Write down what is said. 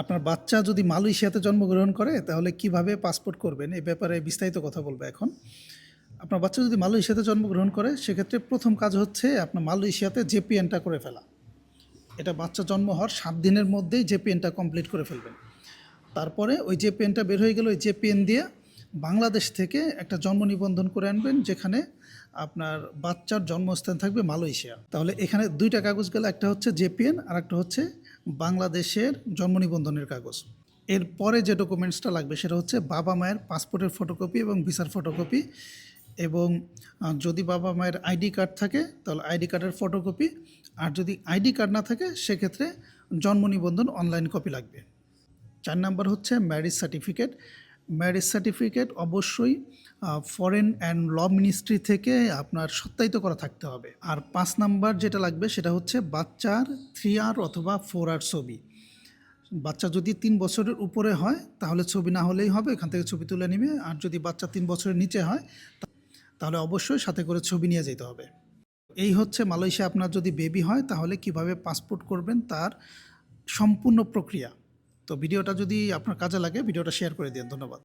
আপনার বাচ্চা যদি মালয়েশিয়াতে জন্মগ্রহণ করে, তাহলে কীভাবে পাসপোর্ট করবেন? এই ব্যাপারে বিস্তারিত কথা বলব এখন। আপনার বাচ্চা যদি মালয়েশিয়াতে জন্মগ্রহণ করে, সেক্ষেত্রে প্রথম কাজ হচ্ছে আপনার মালয়েশিয়াতে জেপিএনটা করে ফেলা। এটা বাচ্চা জন্ম হওয়ার সাত দিনের মধ্যেই জেপিএনটা কমপ্লিট করে ফেলবেন। তারপরে ওই জেপিএনটা বের হয়ে গেলে ওই জেপিএন দিয়ে বাংলাদেশ থেকে একটা জন্ম নিবন্ধন করে আনবেন, যেখানে আপনার বাচ্চার জন্মস্থান থাকবে মালয়েশিয়া। তাহলে এখানে দুইটা কাগজ গেলে, একটা হচ্ছে জেপিএন আর একটা হচ্ছে বাংলাদেশের জন্ম নিবন্ধনের কাগজ। এরপরে যে ডকুমেন্টসটা লাগবে সেটা হচ্ছে বাবা মায়ের পাসপোর্টের ফটোকপি এবং ভিসার ফটোকপি এবং যদি বাবা মায়ের আইডি কার্ড থাকে তাহলে আইডি কার্ডের ফটোকপি, আর যদি আইডি কার্ড না থাকে সেক্ষেত্রে জন্ম নিবন্ধন অনলাইন কপি লাগবে। চার নাম্বার হচ্ছে ম্যারেজ সার্টিফিকেট ম্যারেজ সার্টিফিকেট অবশ্যই ফরেন অ্যান্ড ল মিনিস্ট্রি থেকে আপনার সত্যায়িত করা থাকতে হবে। আর পাঁচ নাম্বার যেটা লাগবে সেটা হচ্ছে বাচ্চার থ্রি আর অথবা ফোর আর ছবি। বাচ্চা যদি তিন বছরের উপরে হয়, তাহলে ছবি না হলেই হবে, এখান থেকে ছবি তুলে নেবে। আর যদি বাচ্চা তিন বছরের নিচে হয় তাহলে অবশ্যই সাথে করে ছবি নিয়ে যেতে হবে। এই হচ্ছে মালয়েশিয়া আপনার যদি বেবি হয়, তাহলে কীভাবে পাসপোর্ট করবেন তার সম্পূর্ণ প্রক্রিয়া। তো ভিডিওটা যদি আপনার কাজে লাগে, ভিডিওটা শেয়ার করে দিন। ধন্যবাদ।